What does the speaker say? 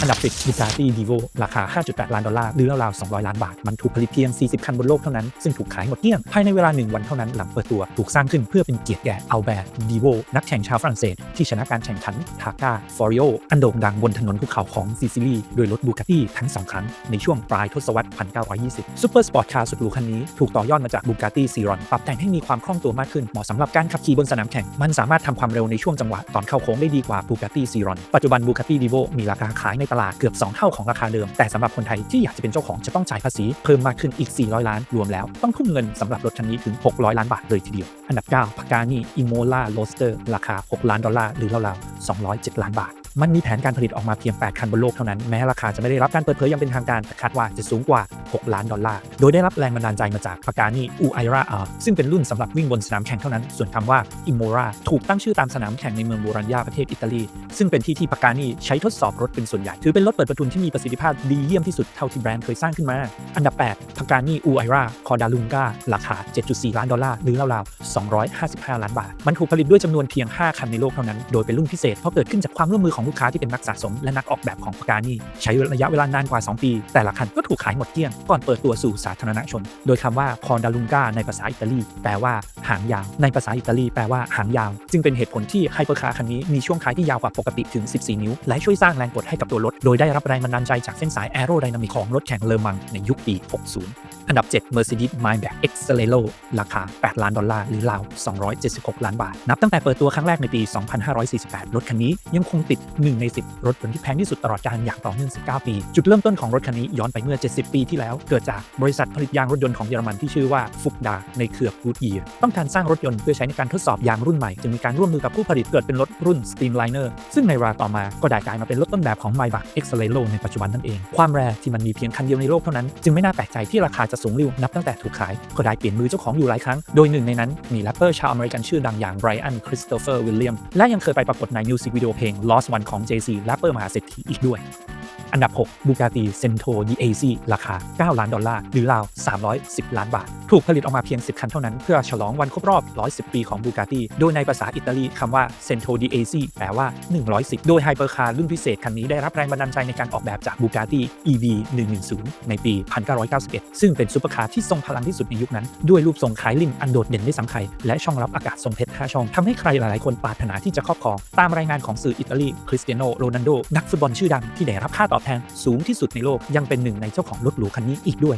อันดับ 10 Bugatti Divo ราคา 5.8 ล้านดอลลาร์ หรือราวๆ 200 ล้านบาท มันถูกผลิตเพียง 40 คันบนโลกเท่านั้น ซึ่งถูกขายหมดเกลี้ยง ภายในเวลา 1 วันเท่านั้นหลังเปิดตัว ถูกสร้างขึ้นเพื่อเป็นเกียรติแก่อัลแบร์ดีโวนักแข่งชาวฝรั่งเศส ที่ชนะการแข่งขันทาก้าฟอริโออันโด่งดังบนถนนภูเขาของซิซิลีโดยรถบูกาตี้ทั้ง 2 ครั้ง ในช่วงปลายทศวรรษ 1920ซูเปอร์สปอร์ตคาร์สุดหรูคันนี้ถูกต่อยอดมาจากบูกาตี้ซีรอนปรับแต่งให้มีความคล่องตัวมากขึ้นเหมาะสำหรับการขับขี่บนสนามแข่งมันสามารถทำความเร็วในช่วงจังหวะตอนเข้าโค้งได้ดีกว่าบูกาตี้ซีรอนปัจจุบันบูกาตี้ดีโวมีราคาขายในตลาดเกือบ 2 เท่าของราคาเดิม แต่สำหรับคนไทยที่อยากจะเป็นเจ้าของจะต้องจ่ายภาษีเพิ่มมากขึ้นอีก 400 ล้านรวมแล้ว ต้องทุ่มเงินสำหรับรถคันนี้ถึง 600 ล้านบาทเลยทีเดียว อันดับ9 p a g a n i Imola Roadster ราคา 6 ล้านดอลลาร์หรือราวๆ207 ล้านบาทมันมีแผนการผลิตออกมาเพียง 8 คันบนโลกเท่านั้น แม้ราคาจะไม่ได้รับการเปิดเผยอย่างเป็นทางการคาดว่าจะสูงกว่า 6 ล้านดอลลาร์ โดยได้รับแรงบันดาลใจมาจาก p a g a n i u i r a R ซึ่งเป็นรุ่นสำหรับวิ่งบนสนามแข่งเท่านั้น ส่วนคำว่า Imora ถูกตั้งชื่อตามสนามแข่งในเมืองโบรัญญาประเทศอิตาลี ซึ่งเป็นที่ที่ p a g a n i ใช้ทดสอบรถเป็นส่วนใหญ่ ถือเป็นรถเปิดประทุนที่มีประสิทธิภาพดีเยี่ยมที่สุดเท่าที่แบรนด์เคยสร้างขึ้นมา อันดับ8 p a g a n i u i r a c o r d a l u n g a ราคา 7.4 ล้านดอลลาร์หรือราวๆ255 ล้านบาท มันถูกผลิตด้วยจำนวนเพียง 5 คันในโลกเท่านั้น โดยเป็นรุ่นพิเศษเพราะเกิดขึ้นจากความร่วมมือของลูกค้าที่เป็นนักสะสม และนักออกแบบของ p a g a n i ใช้ระยะเวลานานกว่า 2 ปี แต่ละคันก็ถูกขายหมดเกลี้ยง ก่อนเปิดตัวสู่สาธารณชน โดยคำว่า c o r d a l u n g a ในภาษาอิตาลีแปลว่าหางยาว ในภาษาอิตาลีแปลว่าหางยาว จึงเป็นเหตุผลที่ไฮเปอร์คาร์คันนี้มีช่วงท้ายที่ยาวกว่าปกติถึง 14 นิ้ว และช่วยสร้างแรงกดให้กับตัวรถ โดยได้รับแรงบันดาลใจจากเส้นสายแอโรไดนามิกของรถแข่งเลอมังในยุคปี 60 อันดับ 7 Mercedes Maybach Excelero ราคา 8 ล้านดอลลาร์หรือราว 276 ล้านบาท นับตั้งแต่เปิดตัวครั้งแรกในปี 2548 รถคันนี้ยังคงติด1 ใน 10 รถยนต์ที่แพงที่สุดตลอดการอย่างต่อเนื่อง 19 ปี จุดเริ่มต้นของรถคันนี้ย้อนไปเมื่อ 70 ปีที่แล้ว เกิดจากบริษัทผลิตยางรถยนต์ของเยอรมันที่ชื่อว่าฟุกดาในเครือกูดเยียต้องการสร้างรถยนต์เพื่อใช้ในการทดสอบยางรุ่นใหม่ จึงมีการร่วมมือกับผู้ผลิตเกิดเป็นรถรุ่น Streamliner ซึ่งในเวลาต่อมาก็ได้กลายมาเป็นรถต้นแบบของ Maybach Excelero ในปัจจุบันนั่นเอง ความแรที่มันมีเพียงคันเดียวในโลกเท่านั้น จึงไม่น่าแปลกใจที่ราคาจะสูงริ้วนับตั้งแต่ถูกขายก็ได้เปลี่ยนมือเจ้าของอยู่หลายครั้ง โดยหนึ่งในนั้นมีแรปเปอร์ชาวอเมริกันชื่อดังอย่างไบรอันคริสโตเฟอร์วิลเลียมและยังเคยไปปรากฏในมิวสิกวิดีโอเพลง Lost ของ JC แรปเปอร์มหาเศรษฐีอีกด้วย อันดับ6 Bugatti Centro DAC ราคา 9 ล้านดอลลาร์ หรือราว 310 ล้านบาท ถูกผลิตออกมาเพียง 10 คันเท่านั้น เพื่อฉลองวันครบรอบ 110 ปีของ Bugatti โดยในภาษาอิตาลีคำว่า Centro DAC แปลว่า 110 โดยไฮเปอร์คาร์รุ่นพิเศษคันนี้ได้รับแรงบันดาลใจในการออกแบบจาก Bugatti EV 110 ในปี 1991 ซึ่งเป็นซูเปอร์คาร์ที่ทรงพลังที่สุดในยุคนั้น ด้วยรูปทรงคล้ายลิงอันโดดเด่นได้สำคัญและช่องรับอากาศทรงเพชร5ช่องทำให้ใครหลายๆคนปรารถนาที่จะครอบครอง ตามรายงานของสื่ออิตาลีคริสเตียโนโรนัลโดนักฟุตบอลชื่อดังที่ได้รับค่าตอบแทนสูงที่สุดในโลกยังเป็นหนึ่งในเจ้าของรถหรูคันนี้อีกด้วย